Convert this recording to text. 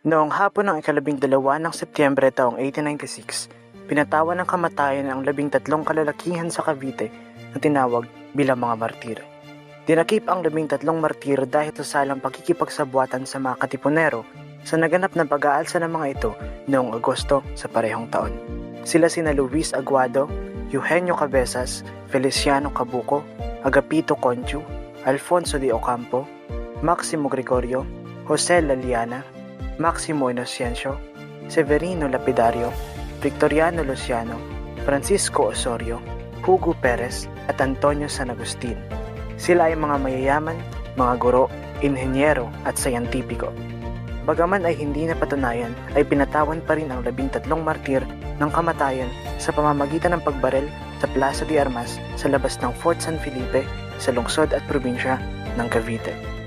Noong hapon ng ikalabing dalawa ng Setyembre taong 1896, pinatawan ng kamatayan ang labing tatlong kalalakihan sa Cavite na tinawag bilang mga martir. Dinakip ang labing tatlong martir dahil sa salang pagkikipagsabuatan sa mga katipunero sa naganap na pag-aalsa ng mga ito noong Agosto sa parehong taon. Sila sina Luis Aguado, Eugenio Cabezas, Feliciano Cabuco, Agapito Conchu, Alfonso de Ocampo, Maximo Gregorio, Jose Laliana, Maximo Inocencio, Severino Lapidario, Victoriano Luciano, Francisco Osorio, Hugo Perez at Antonio San Agustin. Sila ay mga mayayaman, mga guro, inhenyero at sayantipiko. Bagaman ay hindi napatunayan, ay pinatawan pa rin ang labing tatlong martir ng kamatayan sa pamamagitan ng pagbarel sa Plaza de Armas sa labas ng Fort San Felipe sa lungsod at probinsya ng Cavite.